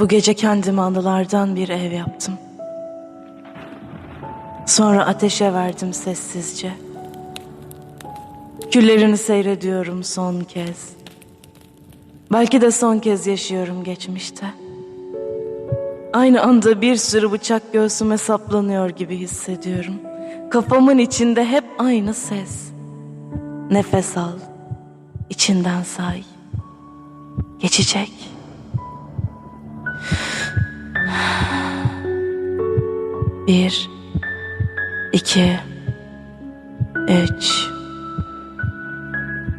Bu gece kendime anılardan bir ev yaptım. Sonra ateşe verdim sessizce. Küllerini seyrediyorum son kez. Belki de son kez yaşıyorum geçmişte. Aynı anda bir sürü bıçak göğsüme saplanıyor gibi hissediyorum. Kafamın içinde hep aynı ses. Nefes al, içinden say. Geçecek. Bir, iki, üç.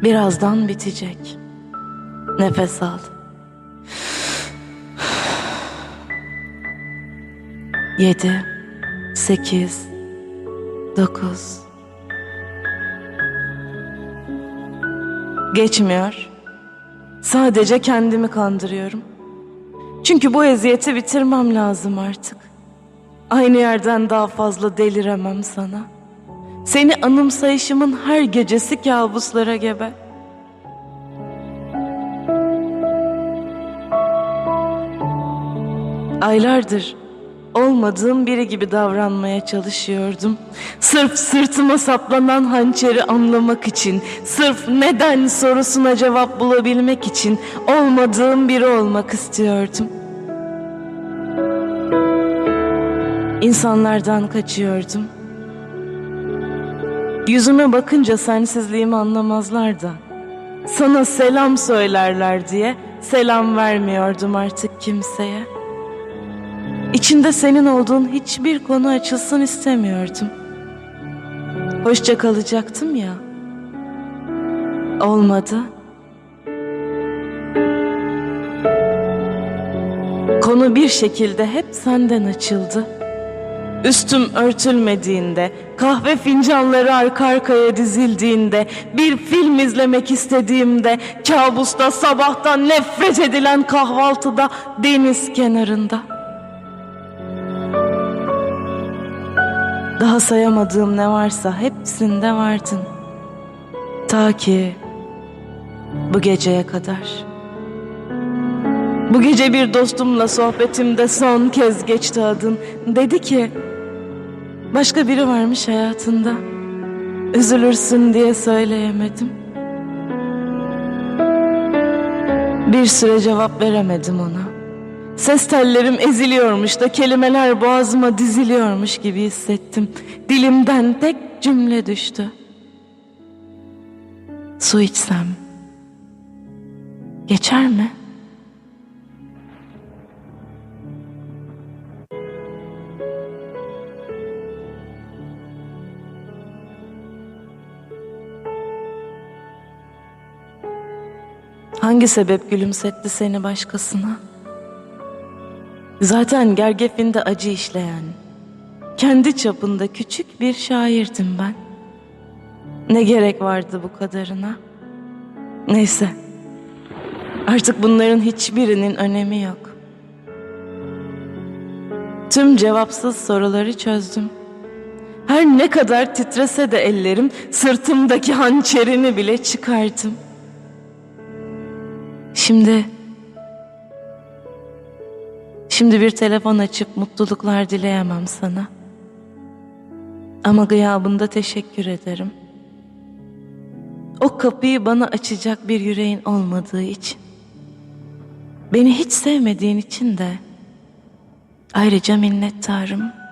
Birazdan bitecek. Nefes al. Yedi, sekiz, dokuz. Geçmiyor. Sadece kendimi kandırıyorum. Çünkü bu eziyeti bitirmem lazım artık. Aynı yerden daha fazla deliremem sana. Seni anımsayışımın her gecesi kabuslara gebe. Aylardır olmadığım biri gibi davranmaya çalışıyordum. Sırf sırtıma saplanan hançeri anlamak için, sırf neden sorusuna cevap bulabilmek için olmadığım biri olmak istiyordum. İnsanlardan kaçıyordum. Yüzüme bakınca sensizliğimi anlamazlar da. Sana selam söylerler diye selam vermiyordum artık kimseye. İçinde senin olduğun hiçbir konu açılsın istemiyordum. Hoşça kalacaktım ya. Olmadı. Konu bir şekilde hep senden açıldı. Üstüm örtülmediğinde, kahve fincanları arka arkaya dizildiğinde, bir film izlemek istediğimde, kabusta sabahtan nefret edilen kahvaltıda, deniz kenarında. Daha sayamadığım ne varsa hepsinde vardın. Ta ki bu geceye kadar. Bu gece bir dostumla sohbetimde son kez geçti adın. Dedi ki başka biri varmış hayatında. Üzülürsün diye söyleyemedim. Bir süre cevap veremedim ona. Ses tellerim eziliyormuş da kelimeler boğazıma diziliyormuş gibi hissettim. Dilimden tek cümle düştü. Su içsem geçer mi? Hangi sebep gülümsetti seni başkasına? Zaten gergefinde acı işleyen, kendi çapında küçük bir şairdim ben. Ne gerek vardı bu kadarına? Neyse, artık bunların hiçbirinin önemi yok. Tüm cevapsız soruları çözdüm. Her ne kadar titrese de ellerim, sırtımdaki hançerini bile çıkardım. Şimdi Şimdi bir telefon açıp mutluluklar dileyemem sana. Ama gıyabında teşekkür ederim. O kapıyı bana açacak bir yüreğin olmadığı için. Beni hiç sevmediğin için de ayrıca minnettarım.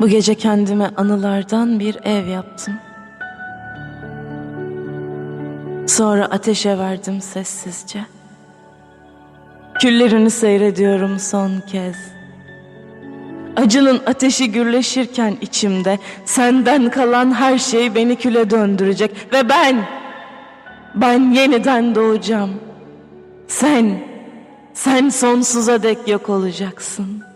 Bu gece kendime anılardan bir ev yaptım. Sonra ateşe verdim sessizce. Küllerini seyrediyorum son kez. Acının ateşi gürleşirken içimde senden kalan her şey beni küle döndürecek ve ben ben yeniden doğacağım. Sen sen sonsuza dek yok olacaksın.''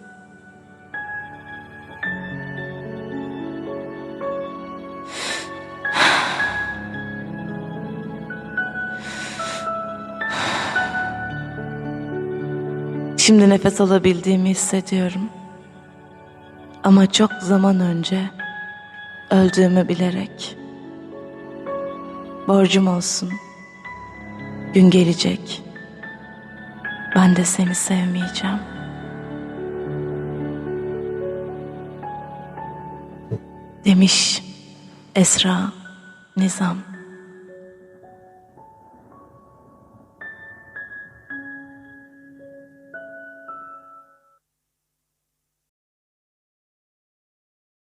Şimdi nefes alabildiğimi hissediyorum. Ama çok zaman önce öldüğümü bilerek. borcum olsun. Gün gelecek. Ben de seni sevmeyeceğim. Demiş Esra Nizam.